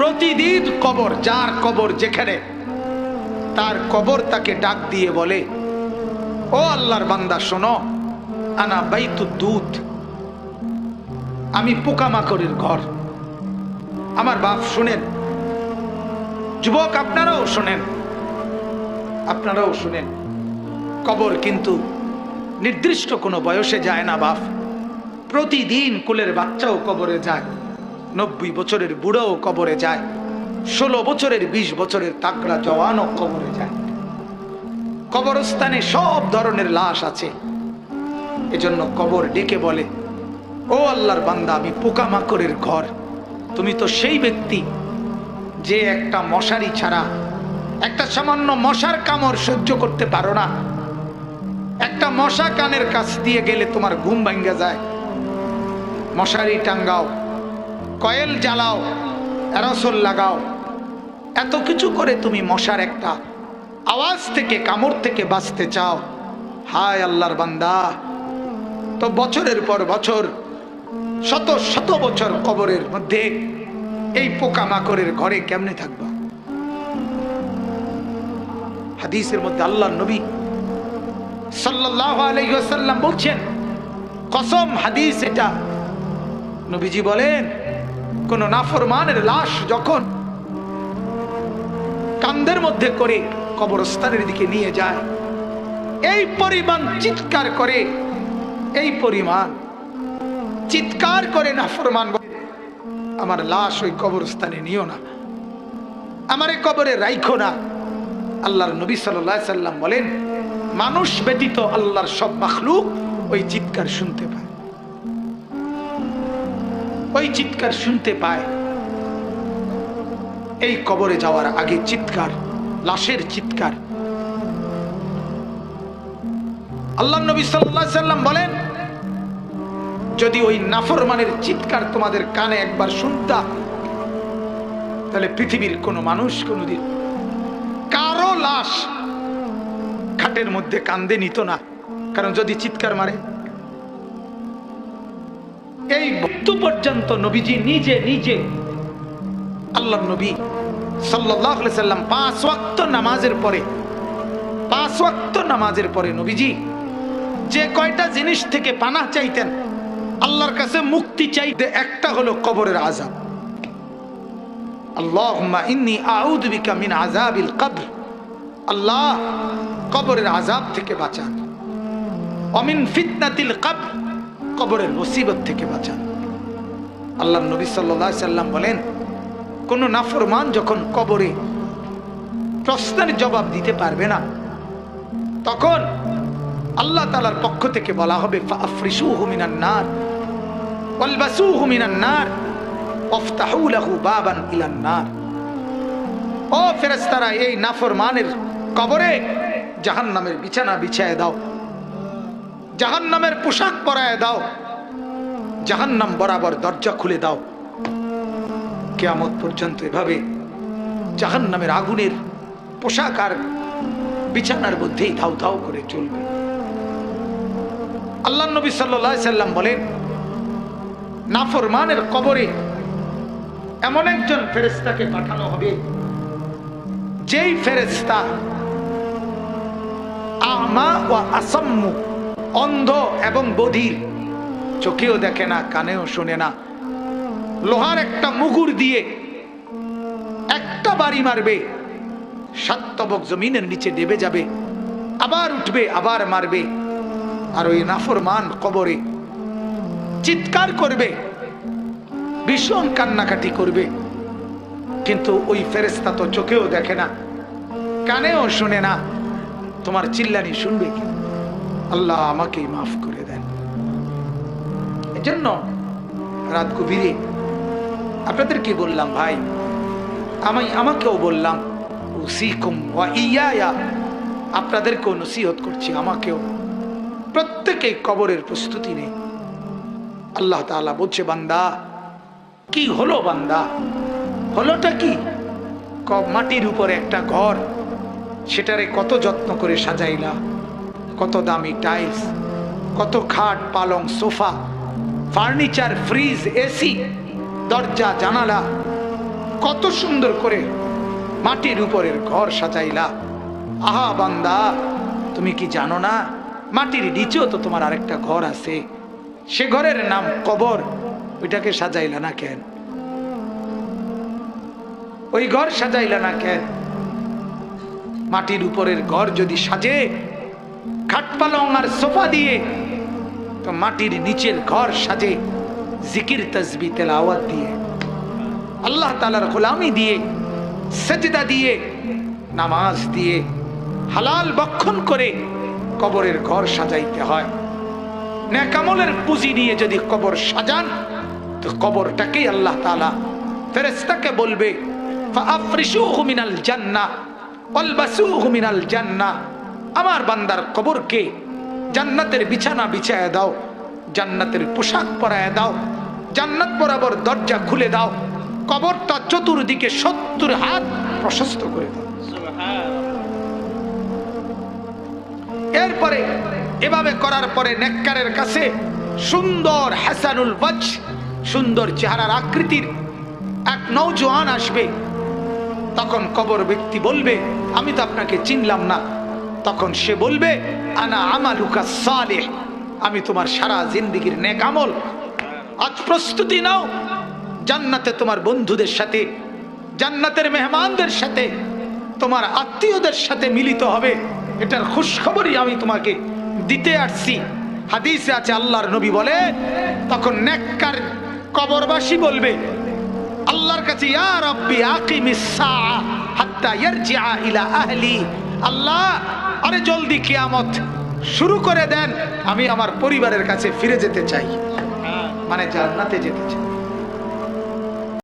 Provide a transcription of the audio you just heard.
প্রতিদিন কবর, যার কবর যেখানে, তার কবর তাকে ডাক দিয়ে বলে, ও আল্লাহর বান্দা, শোনো, আনা বাইতু দুধ। আমি পোকামাকড়ের ঘর। আমার বাপ শুনেন। যুবক, আপনারাও শোনেন। আপনারাও শুনেন। কবর কিন্তু নির্দিষ্ট কোনো বয়সে যায় না বাপ। প্রতিদিন কুলের বাচ্চাও কবরে যায়। নব্বই বছরের বুড়োও কবরে যায়, ষোলো বছরের বিশ বছরের তাকড়া জওয়ানও কবরে যায়। কবরস্থানে সব ধরনের লাশ আছে। এজন্য কবর ডেকে বলে, ও আল্লাহর বান্দা, আমি পোকামাকড়ের ঘর। তুমি তো সেই ব্যক্তি যে একটা মশারি ছাড়া একটা সামান্য মশার কামড় সহ্য করতে পারো না। একটা মশা কানের কাছ দিয়ে গেলে তোমার ঘুম ভাঙ্গা যায়। মশারি টাঙ্গাও কয়েল জ্বালাও, অ্যারসল লাগাও। এত কিছু করে তুমি মশার একটা আওয়াজ থেকে, কামড় থেকে বাঁচতে চাও। হায় আল্লাহর বান্দা। তো বছরের পর বছর, শত শত বছর কবরের মধ্যে এই পোকামাকড়ের ঘরে কেমনে থাকবা? হাদিসের মধ্যে আল্লাহ নবী সাল্লাল্লাহু আলাইহি ওয়াসাল্লাম বলছেন, কসম হাদিস এটা। নবীজি বলেন কোন নাফরমানের লাশ যখন কান্দের মধ্যে করে কবরস্থানের দিকে নিয়ে যায়, এই পরিমাণ চিৎকার করে, এই পরিমাণ চিৎকার করে নাফরমান আমার লাশ ওই কবরস্থানে নিও না, আমার এই কবরে রাইখো না। আল্লাহর নবী সাল্লাম বলেন, মানুষ ব্যতীত আল্লাহর সব মাখলুক ওই চিৎকার শুনতে পায়। ওই চিৎকার শুনতে পায়। এই কবরে যাওয়ার আগে চিৎকার, লাশের চিৎকার। আল্লাহ নবী সাল্লাম বলেন, যদি ওই নাফরমানের চিৎকার তোমাদের কানে একবার শুনতা, তাহলে পৃথিবীর কোনো মানুষ কোনোদিন কারও লাশ খাটের মধ্যে কান্দে নিত না। কারণ যদি চিৎকার মারে এই মৃত্যু পর্যন্ত নবীজি নিজে নিজে আল্লাহ নবী সাল্লাম পাঁচ ওয়াক্ত নামাজের পরে, পাঁচ ওয়াক্ত নামাজের পরে নবীজি যে কয়টা জিনিস থেকে পানা চাইতেন, আল্লাহর কাছে মুক্তি চাইতে একটা হলো কবরের আজাব কবর। আল্লাহ কবরের আজাব থেকে বাঁচান। অমিন ফিতনাতিল কবর। কবরের মুসিবত থেকে বাঁচান। আল্লাহ নবী আলাইহি সাল্লাম বলেন, কোন নাফরমান যখন কবরে প্রশ্নের জবাব দিতে পারবে না, তখন আল্লাহ তালার পক্ষ থেকে বলা হবে ফাফরিসুহু মিনান নার, ওয়ালবাসুহু মিনান নার, ওয়াফতাহু বাবান ও এই নাফরমানের কবরে জাহান্নামের বিছানা বিছায় দাও। জাহান্নামের পোশাক পরায় দাও। জাহান্নাম বরাবর দরজা খুলে দাও। কেয়ামত পর্যন্ত এভাবে জাহান্নামের আগুনের পোশাক আর বিছানার মধ্যেই ধাউ ধাউ করে চলবে। আল্লাহ নবী সাল্লাহ সাল্লাম বলেন, নাফরমানের কবরে এমন একজন ফেরেস্তাকে পাঠানো হবে, যেই ফেরেস্তা আমা ও আসাম্মু অন্ধ এবং বধির। চোখেও দেখে না, কানেও শোনে না। লোহার একটা মুগুর দিয়ে একটা বাড়ি মারবে। সাতবক জমিনের নিচে ডেবে যাবে। আবার উঠবে, আবার মারবে। আর ওই নাফরমান কবরে চিৎকার করবে, ভীষণ কান্নাকাটি করবে। কিন্তু ওই ফেরেস্তা তো চোখেও দেখে না, কানেও শুনে না। তোমার চিল্লানি শুনবে কি? আল্লাহ আমাকেই মাফ করে দেন। এজন্য রাত গভীরে আপনাদের কি বললাম, ভাই, আমি আমাকেও বললাম আপনাদেরকেও নসিহত করছি, আমাকেও। প্রত্যেকেই কবরের প্রস্তুতি নেই। আল্লাহ তাআলা বলছে, বান্দা, কি হলো বান্দা? হলোটা কি, মাটির উপরে একটা ঘর, সেটারে কত যত্ন করে সাজাইলা? কত দামি টাইলস কত খাট, পালং, সোফা ফার্নিচার ফ্রিজ এসি দরজা, জানালা, কত সুন্দর করে মাটির উপরের ঘর সাজাইলা। আহা বান্দা, তুমি কি জানো না, মাটির নিচেও তো তোমার আরেকটা ঘর আছে। সে ঘরের নাম কবর, ওইটাকে সাজাইলা না কেন? ওই ঘর সাজাইলা না কেন? মাটির উপরের ঘর যদি সাজে খাট পালং আর সোফা দিয়ে তো মাটির নিচের ঘর সাজে জিকির তসবি তেলাওয়াত দিয়ে। আল্লাহ তালার গোলামি দিয়ে, সেজদা দিয়ে, নামাজ দিয়ে, হালাল বক্ষণ করে কবরের ঘর সাজাইতে হয়। নেকামলের পুঁজি নিয়ে যদি কবর সাজান, তো কবরটাকেই আল্লাহ তালা ফেরেস্তাকে বলবে মিনাল জান্নাহ অলবাসু মিনাল জান্নাহ। আমার বান্দার কবরকে জান্নাতের বিছানা বিছায় দাও, জান্নাতের পোশাক পরায় দাও, জান্নাত বরাবর দরজা খুলে দাও, কবরটা চতুর্দিকে সত্তর হাত প্রশস্ত করে দাও। এরপরে, এভাবে করার পরে নেককারের কাছে সুন্দর হাসানুল বজ সুন্দর চেহারার আকৃতির এক নৌজওয়ান আসবে। তখন কবর ব্যক্তি বলবে, আমি তো আপনাকে চিনলাম না। তখন সে বলবে, আনা আমালুকা সালেহ, আমি তোমার সারা জিন্দিগির নেক আমল আজ প্রস্তুতি নাও। জান্নাতে তোমার বন্ধুদের সাথে, জান্নাতের মেহমানদের সাথে, তোমার আত্মীয়দের সাথে মিলিত হবে। এটার খুশখবরই আমি তোমাকে দিতে আসছি। হাদিসে আছে, আল্লাহর নবী বলে, তখন নেককার কবরবাসী বলবে, আল্লাহর কাছে, ইয়া রাব্বি আকিমিস সাআ হাত্তা ইয়ারজিআ ইলা আহলি। আল্লাহ আরে জলদি কেয়ামত শুরু করে দেন, আমি আমার পরিবারের কাছে ফিরে যেতে চাই। মানে জান্নাতে যেতে চাই।